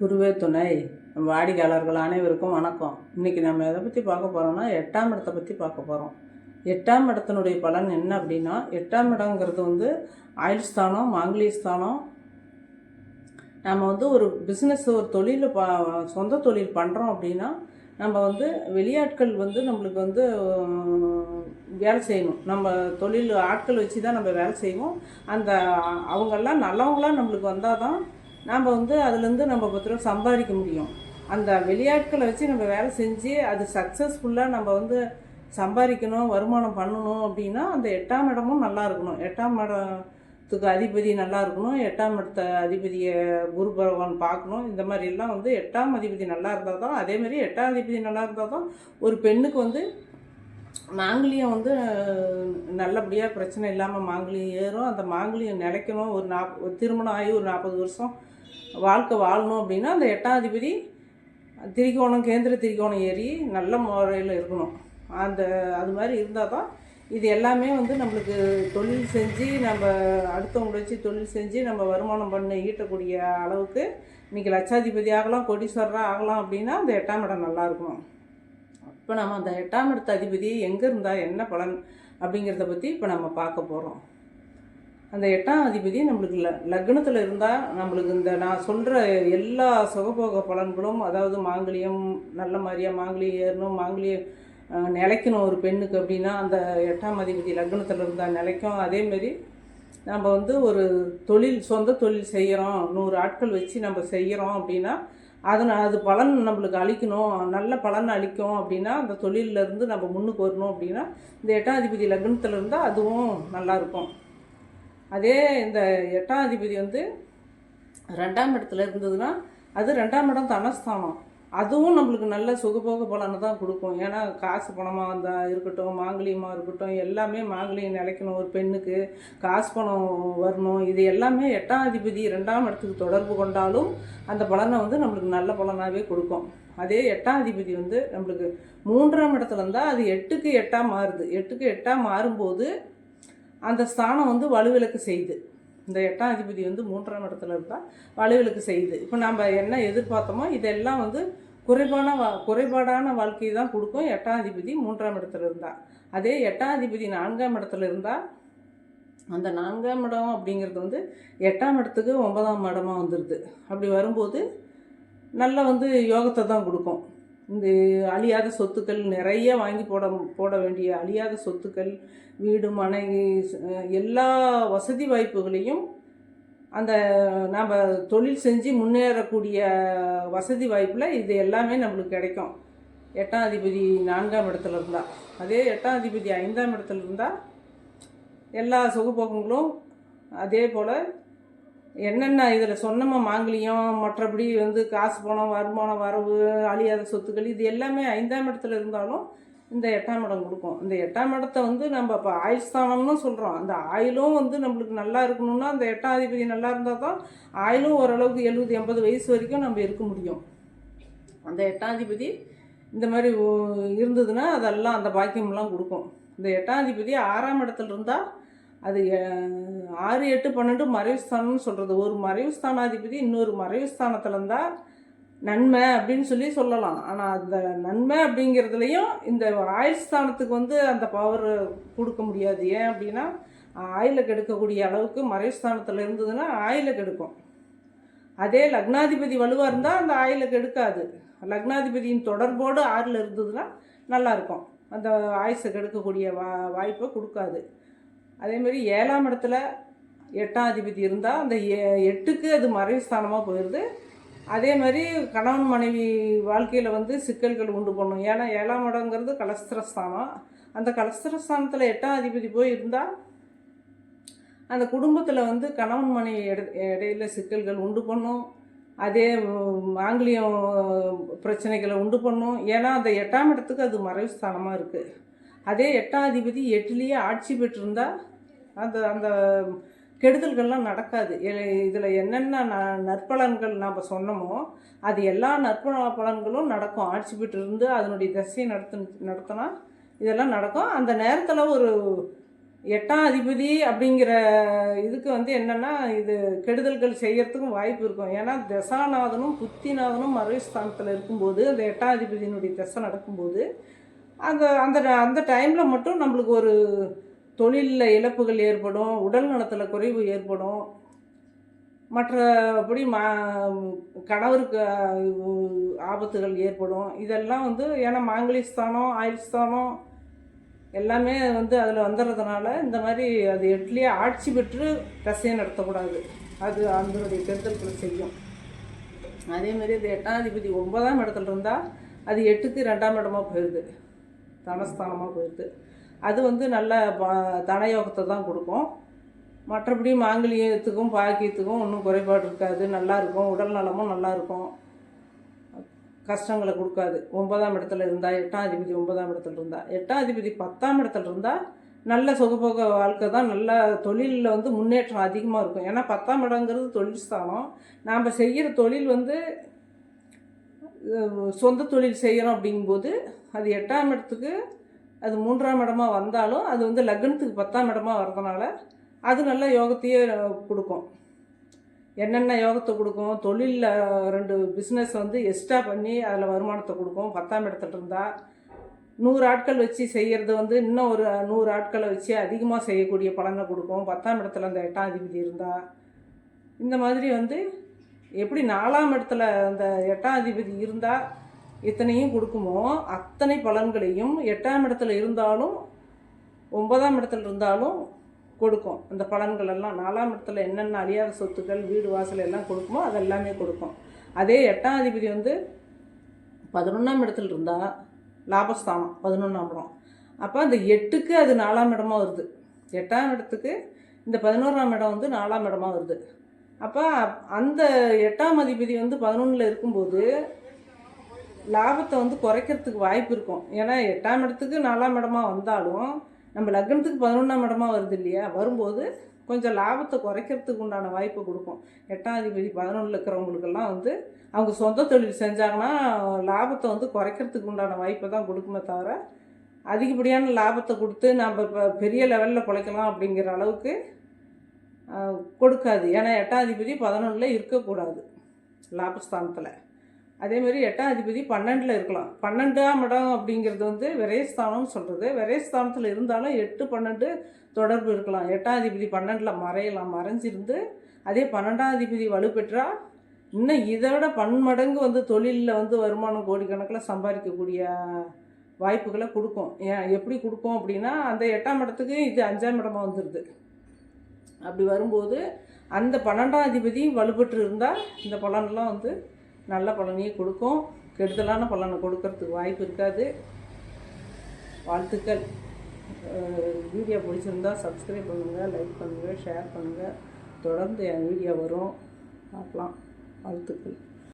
குருவே துணை. வாடிக்கையாளர்கள் அனைவருக்கும் வணக்கம். இன்றைக்கி நம்ம எதை பற்றி பார்க்க போகிறோம்னா எட்டாம் இடத்தை பற்றி பார்க்க போகிறோம் எட்டாம் இடத்தினுடைய பலன் என்ன அப்படின்னா எட்டாம் இடங்கிறது வந்து ஆயுள் ஸ்தானம் மாங்கலிய ஸ்தானம். நம்ம வந்து ஒரு பிஸ்னஸ் ஒரு தொழில் பா சொந்த தொழில் பண்ணுறோம் அப்படின்னா நம்ம வந்து வெளியாட்கள் வந்து நம்மளுக்கு வந்து வேலை செய்யணும். நம்ம தொழில் ஆட்கள் வச்சு தான் நம்ம வேலை செய்வோம். அந்த அவங்கெல்லாம் நல்லவங்களாம் நம்மளுக்கு வந்தால் தான் நாம் வந்து அதுலேருந்து நம்ம பத்து ரூபா சம்பாதிக்க முடியும். அந்த வெளியாட்களை வச்சு நம்ம வேலை செஞ்சு அது சக்ஸஸ்ஃபுல்லாக நம்ம வந்து சம்பாதிக்கணும் வருமானம் பண்ணணும் அப்படின்னா அந்த எட்டாம் இடமும் நல்லா இருக்கணும். எட்டாம் இடத்துக்கு அதிபதி நல்லா இருக்கணும். எட்டாம் இடத்த அதிபதியை குரு பகவான் பார்க்கணும். இந்த மாதிரிலாம் வந்து எட்டாம் அதிபதி நல்லா இருந்தால் தான் அதே மாதிரி எட்டாம் அதிபதி நல்லா இருந்தால் தான் ஒரு பெண்ணுக்கு வந்து மாங்கல்யம் வந்து நல்லபடியாக பிரச்சனை இல்லாமல் மாங்கல்யம் ஏறும். அந்த மாங்கல்யம் நிலைக்கணும். ஒரு நாப் ஒரு திருமணம் ஆகி ஒரு நாற்பது வருஷம் வாழ்க்கை வாழணும் அப்படின்னா அந்த எட்டாம் அதிபதி திரிகோணம் கேந்திர திரிகோணம் ஏறி நல்ல முறையில் இருக்கணும். அந்த அது மாதிரி இருந்தால் தான் இது எல்லாமே வந்து நம்மளுக்கு தொழில் செஞ்சு நம்ம அடுத்தவங்க வச்சு தொழில் செஞ்சு நம்ம வருமானம் பண்ண ஈட்டக்கூடிய அளவுக்கு இன்றைக்கி லட்சாதிபதி ஆகலாம் கோடீஸ்வரராக ஆகலாம் அப்படின்னா அந்த எட்டாம் இடம் நல்லா இருக்கணும். இப்போ நம்ம அந்த எட்டாம் இடத்த அதிபதி எங்கே இருந்தால் என்ன பலன் அப்படிங்கிறத பற்றி இப்போ நம்ம பார்க்க போகிறோம் அந்த எட்டாம் அதிபதி நம்மளுக்கு ல லக்னத்தில் இருந்தால் நம்மளுக்கு இந்த நான் சொல்கிற எல்லா சுகபோக பலன்களும் அதாவது மாங்கலியம் நல்ல மாதிரியாக மாங்கலியம் ஏறணும் மாங்கலியம் நிலைக்கணும் ஒரு பெண்ணுக்கு அப்படின்னா அந்த எட்டாம் அதிபதி லக்னத்தில் இருந்தால் நிலைக்கும். அதேமாரி நம்ம வந்து ஒரு தொழில் சொந்த தொழில் செய்கிறோம் நூறு ஆட்கள் வச்சு நம்ம செய்கிறோம் அப்படின்னா அதனை அது பலன் நம்மளுக்கு அளிக்கணும் நல்ல பலன் அளிக்கும் அப்படின்னா அந்த தொழிலிருந்து இருந்து நம்ம முன்னுக்கு வரணும் அப்படின்னா இந்த எட்டாம் அதிபதி லக்னத்தில் இருந்தால் அதுவும் நல்லா இருக்கும். அதே இந்த எட்டாம் அதிபதி வந்து ரெண்டாம் இடத்துல இருந்ததுன்னா அது ரெண்டாம் இடம் தனஸ்தானம். அதுவும் நம்மளுக்கு நல்ல சுகபோக பலனை தான் கொடுக்கும். ஏன்னா காசு பணமாக இருந்தால் இருக்கட்டும் மாங்கலியமாக இருக்கட்டும் எல்லாமே மாங்கலியம் நிலைக்கணும் ஒரு பெண்ணுக்கு. காசு பணம் வரணும். இது எல்லாமே எட்டாம் அதிபதி ரெண்டாம் இடத்துக்கு தொடர்பு கொண்டாலும் அந்த பலனை வந்து நம்மளுக்கு நல்ல பலனாகவே கொடுக்கும். அதே எட்டாம் அதிபதி வந்து நம்மளுக்கு மூன்றாம் இடத்துல இருந்தால் அது எட்டுக்கு எட்டாக மாறுது. எட்டுக்கு எட்டாக மாறும்போது அந்த ஸ்தானம் வந்து வலுவிலக்கு செய்யுது இந்த எட்டாம் அதிபதி வந்து மூன்றாம் இடத்துல இருந்தால் வலுவிலக்கு செய்யுது இப்போ நம்ம என்ன எதிர்பார்த்தோமோ இதெல்லாம் வந்து குறைபான வா குறைபாடான வாழ்க்கையை தான் கொடுக்கும். எட்டாம் அதிபதி மூன்றாம் இடத்துல இருந்தால் அதே எட்டாம் அதிபதி நான்காம் இடத்துல இருந்தால் அந்த நான்காம் இடம் அப்படிங்கிறது வந்து எட்டாம் இடத்துக்கு ஒன்பதாம் இடமாக வந்துடுது அப்படி வரும்போது நல்ல வந்து யோகத்தை தான் கொடுக்கும். இந்த அழியாத சொத்துக்கள் நிறைய வாங்கி போட போட வேண்டிய அழியாத சொத்துக்கள் வீடு மனை எல்லா வசதி வாய்ப்புகளையும் அந்த நாம் தொழில் செஞ்சு முன்னேறக்கூடிய வசதி வாய்ப்பில் இது எல்லாமே நம்மளுக்கு கிடைக்கும். எட்டாம் அதிபதி நான்காம் இடத்துல இருந்தால் அதே எட்டாம் அதிபதி ஐந்தாம் இடத்துல இருந்தால் எல்லா சுகபோகங்களும் அதே போல் என்னென்ன இதில் சொன்னமோ மாங்கலியம் மற்றபடி வந்து காசு பணம் வருமானம் வரவு அழியாத சொத்துக்கள் இது எல்லாமே ஐந்தாம் இடத்துல இருந்தாலும் இந்த எட்டாம் இடம் கொடுக்கும். இந்த எட்டாம் இடத்த வந்து நம்ம இப்போ ஆயுள் ஸ்தானம்னு சொல்கிறோம் அந்த ஆயிலும் வந்து நம்மளுக்கு நல்லா இருக்கணும்னா அந்த எட்டாதிபதி நல்லா இருந்தால் தான் ஆயிலும் ஓரளவுக்கு எழுபது எண்பது வயசு வரைக்கும் நம்ம இருக்க முடியும். அந்த எட்டாதிபதி இந்த மாதிரி இருந்ததுன்னா அதெல்லாம் அந்த பாக்கியம்லாம் கொடுக்கும். இந்த எட்டாதிபதி ஆறாம் இடத்துல இருந்தால் அது ஆறு எட்டு பன்னெண்டு மறைவுஸ்தானம்னு சொல்கிறது ஒரு மறைவுஸ்தானாதிபதி இன்னொரு மறைவுஸ்தானத்தில் இருந்தால் நன்மை அப்படின்னு சொல்லி சொல்லலாம். ஆனால் அந்த நன்மை அப்படிங்கிறதுலையும் இந்த ஆயுள் ஸ்தானத்துக்கு வந்து அந்த பவர் கொடுக்க முடியாது. ஏன் அப்படின்னா ஆயில கெடுக்கக்கூடிய அளவுக்கு மறைவுஸ்தானத்தில் இருந்ததுன்னா ஆயில கெடுக்கும். அதே லக்னாதிபதி வலுவாக இருந்தால் அந்த ஆயில கெடுக்காது. லக்னாதிபதியின் தொடர்போடு ஆறில் இருந்ததுன்னா நல்லாயிருக்கும் அந்த ஆயுசை கெடுக்கக்கூடிய வா வாய்ப்பை கொடுக்காது. அதேமாரி ஏழாம் இடத்துல எட்டாம் அதிபதி இருந்தால் அந்த எ- எட்டுக்கு அது மறைவு ஸ்தானமாக போயிடுது அதே மாதிரி கணவன் மனைவி வாழ்க்கையில் வந்து சிக்கல்கள் உண்டு பண்ணும். ஏன்னா ஏழாம் இடங்கிறது கலஸ்திரஸ்தானம் அந்த கலஸ்திரஸ்தானத்தில் எட்டாம் அதிபதி போய் இருந்தால் அந்த குடும்பத்தில் வந்து கணவன் மனைவி இட- இடையில சிக்கல்கள் உண்டு பண்ணும். அதே ஆங்கிலியம் பிரச்சனைகளை உண்டு பண்ணும். ஏன்னா அந்த எட்டாம் இடத்துக்கு அது மறைவு ஸ்தானமாக இருக்குது அதே எட்டாதிபதி அதிபதி எட்டுலேயே ஆட்சி பெற்றிருந்தால் அந்த அந்த கெடுதல்கள்லாம் நடக்காது. இதில் என்னென்ன ந நற்பலன்கள் நாம் சொன்னோமோ அது எல்லா நற்பல பலன்களும் நடக்கும். ஆட்சி பெற்று இருந்து அதனுடைய திசையை நடத்து நடத்தினா இதெல்லாம் நடக்கும். அந்த நேரத்தில் ஒரு எட்டாம் அதிபதி அப்படிங்கிற இதுக்கு வந்து என்னென்னா இது கெடுதல்கள் செய்கிறதுக்கும் வாய்ப்பு இருக்கும். ஏன்னா தசாநாதனும் புத்திநாதனும் மறைஸ்தானத்தில் இருக்கும்போது அந்த எட்டாம் அதிபதியினுடைய தசை நடக்கும்போது அந்த அந்த அந்த டைமில் மட்டும் நம்மளுக்கு ஒரு தொழிலில் இழப்புகள் ஏற்படும் உடல் நலத்தில் குறைவு ஏற்படும். மற்றபடி மா கணவருக்கு ஆபத்துகள் ஏற்படும். இதெல்லாம் வந்து ஏன்னா மாங்கலி ஸ்தானம் ஆயுள் ஸ்தானம் எல்லாமே வந்து அதில் வந்துடுறதுனால இந்த மாதிரி அது எட்லேயே ஆட்சி பெற்று தசையை நடத்தக்கூடாது. அது அதனுடைய கெடுதல்களை செய்யும். அதேமாரி அது எட்டாம் அதிபதி ஒன்பதாம் இடத்துல இருந்தால் அது எட்டுக்கு ரெண்டாம் இடமா போயிடுது தனஸ்தானமாக போயிடுது அது வந்து நல்ல ப- தனயோகத்தை தான் கொடுக்கும். மற்றபடி மாங்கல்யத்துக்கும் பாக்கியத்துக்கும் ஒன்றும் குறைபாடு இருக்காது. நல்லா இருக்கும். உடல் நலமும் நல்லா இருக்கும். கஷ்டங்களை கொடுக்காது. ஒன்பதாம் இடத்துல இருந்தால் எட்டாம் அதிபதி ஒன்பதாம் இடத்துல இருந்தால் எட்டாம் அதிபதி பத்தாம் இடத்துல இருந்தால் நல்ல சுகபோக வாழ்க்கை தான் நல்ல தொழிலில் வந்து முன்னேற்றம் அதிகமாக இருக்கும். ஏன்னா பத்தாம் இடங்கிறது தொழில் ஸ்தானம். நாம் செய்கிற தொழில் வந்து சொந்த தொழில் செய்கிறோம் அப்படிங்கும்போது அது எட்டாம் இடத்துக்கு அது மூன்றாம் இடமா வந்தாலும் அது வந்து லக்னத்துக்கு பத்தாம் இடமா வர்றதுனால அது நல்ல யோகத்தையே கொடுக்கும். என்னென்ன யோகத்தை கொடுக்கும்? தொழிலில் ரெண்டு பிஸ்னஸ் வந்து எக்ஸ்ட்ரா பண்ணி அதில் வருமானத்தை கொடுக்கும். பத்தாம் இடத்துல இருந்தால் நூறு ஆட்கள் வச்சு செய்கிறது வந்து இன்னும் ஒரு நூறு ஆட்களை வச்சு அதிகமாக செய்யக்கூடிய பலனை கொடுக்கும். பத்தாம் இடத்துல அந்த எட்டாம் அதிபதி இருந்தால் இந்த மாதிரி வந்து எப்படி நாலாம் இடத்துல அந்த எட்டாம் அதிபதி இருந்தால் இத்தனையும் கொடுக்குமோ அத்தனை பலன்களையும் எட்டாம் இடத்துல இருந்தாலும் ஒன்பதாம் இடத்துல இருந்தாலும் கொடுக்கும். அந்த பலன்கள் எல்லாம் நாலாம் இடத்துல என்னென்ன அழியாத சொத்துக்கள் வீடு வாசல் எல்லாம் கொடுக்குமோ அதெல்லாமே கொடுக்கும். அதே எட்டாம் அதிபதி வந்து பதினொன்றாம் இடத்துல இருந்தால் லாபஸ்தானம் பதினொன்றாம் இடம் அப்போ அந்த எட்டுக்கு அது நாலாம் இடமா வருது. எட்டாம் இடத்துக்கு இந்த பதினோராம் இடம் வந்து நாலாம் இடமா வருது. அப்போ அந்த எட்டாம் அதிபதி வந்து பதினொன்றில் இருக்கும்போது லாபத்தை வந்து குறைக்கிறதுக்கு வாய்ப்பு இருக்கும். ஏன்னா எட்டாம் இடத்துக்கு நாலாம் இடமா வந்தாலும் நம்ம லக்னத்துக்கு பதினொன்றாம் இடமா வருது இல்லையா? வரும்போது கொஞ்சம் லாபத்தை குறைக்கிறதுக்கு உண்டான வாய்ப்பை கொடுக்கும். எட்டாம் அதிபதி பதினொன்றில் இருக்கிறவங்களுக்கெல்லாம் வந்து அவங்க சொந்த தொழில் செஞ்சாங்கன்னா லாபத்தை வந்து குறைக்கிறதுக்கு உண்டான வாய்ப்பை தான் கொடுக்குமே தவிர அதிகப்படியான லாபத்தை கொடுத்து நம்ம இப்போ பெரிய லெவலில் பிழைக்கலாம் அப்படிங்கிற அளவுக்கு கொடுக்காது. ஏன்னா எட்டாம் அதிபதி பதினொன்றில் இருக்கக்கூடாது லாபஸ்தானத்தில். அதேமாரி எட்டாம் அதிபதி பன்னெண்டில் இருக்கலாம். பன்னெண்டாம் இடம் அப்படிங்கிறது வந்து விரயஸ்தானம்னு சொல்கிறது விரயஸ்தானத்தில் இருந்தாலும் எட்டு பன்னெண்டு தொடர்பு இருக்கலாம். எட்டாம் அதிபதி பன்னெண்டில் மறையலாம் மறைஞ்சிருந்து அதே பன்னெண்டாம் அதிபதி வலுப்பெற்றால் இன்னும் இதை விட பன்மடங்கு வந்து தொழிலில் வந்து வருமானம் கோடிக்கணக்கில் சம்பாதிக்கக்கூடிய வாய்ப்புகளை கொடுக்கும். ஏன் எப்படி கொடுக்கும் அப்படின்னா அந்த எட்டாம் இடத்துக்கு இது அஞ்சாம் இடமா வந்துடுது அப்படி வரும்போது அந்த பன்னெண்டாம் அதிபதி வலுப்பெற்று இருந்தால் இந்த பலன்லாம் வந்து நல்ல பலனையும் கொடுக்கும். கெடுதலான பலனை கொடுக்கறதுக்கு வாய்ப்பு இருக்காது. வாழ்த்துக்கள். வீடியோ பிடிச்சிருந்தா சப்ஸ்கிரைப் பண்ணுங்கள் லைக் பண்ணுங்கள் ஷேர் பண்ணுங்கள் தொடர்ந்து என் வீடியோ வரும். பார்க்கலாம். வாழ்த்துக்கள்.